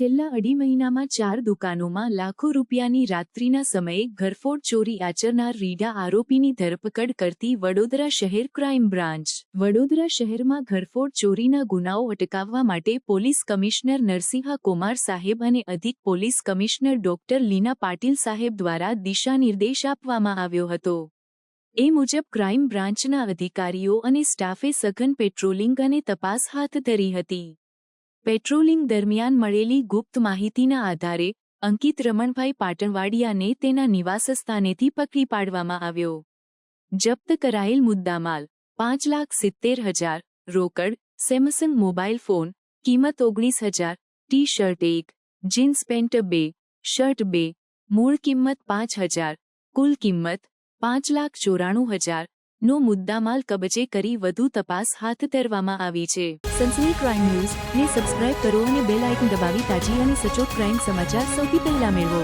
છેલ્લા અઢી મહિનામાં ચાર દુકાનોમાં લાખો રૂપિયાની રાત્રિના સમયે ઘરફોડ ચોરી આચરનાર રીઢા આરોપીની ધરપકડ કરતી વડોદરા શહેર ક્રાઇમ બ્રાન્ચ. વડોદરા શહેરમાં ઘરફોડ ચોરીના ગુનાઓ અટકાવવા માટે પોલીસ કમિશનર નરસિંહા કુમાર સાહેબ અને અધિક police commissioner doctor Leena Patil સાહેબ દ્વારા દિશાનિર્દેશ આપવામાં આવ્યો હતો. એ મુજબ ક્રાઇમ બ્રાન્ચના અધિકારીઓ અને સ્ટાફે સઘન પેટ્રોલિંગ અને તપાસ હાથ ધરી હતી. પેટ્રોલિંગ દરમિયાન મળેલી ગુપ્ત માહિતીના આધારે અંકિત રમણભાઈ પાટણવાડિયાને તેના નિવાસસ્થાનેથી પકડી પાડવામાં આવ્યો. જપ્ત કરાયેલ મુદ્દામાલ, પાંચ લાખ સિત્તેર હજાર, રોકડ, સેમસંગ મોબાઈલ ફોન, કિંમત ઓગણીસ હજાર ટી શર્ટ એક, જીન્સ પેન્ટ બે, શર્ટ બે, મૂળ કિંમત પાંચ હજાર, કુલ કિંમત પાંચ લાખ ચોરાણું હજાર નો મુદ્દામાલ કબજે કરી વધુ તપાસ હાથ ધરવામાં આવી છે. સનસની ક્રાઇમ ન્યૂઝ ને સબસ્ક્રાઇબ કરો અને બેલ આઇકન દબાવી તાજી અને સચોટ ક્રાઇમ સમાચાર સૌથી પહેલા મેળવો.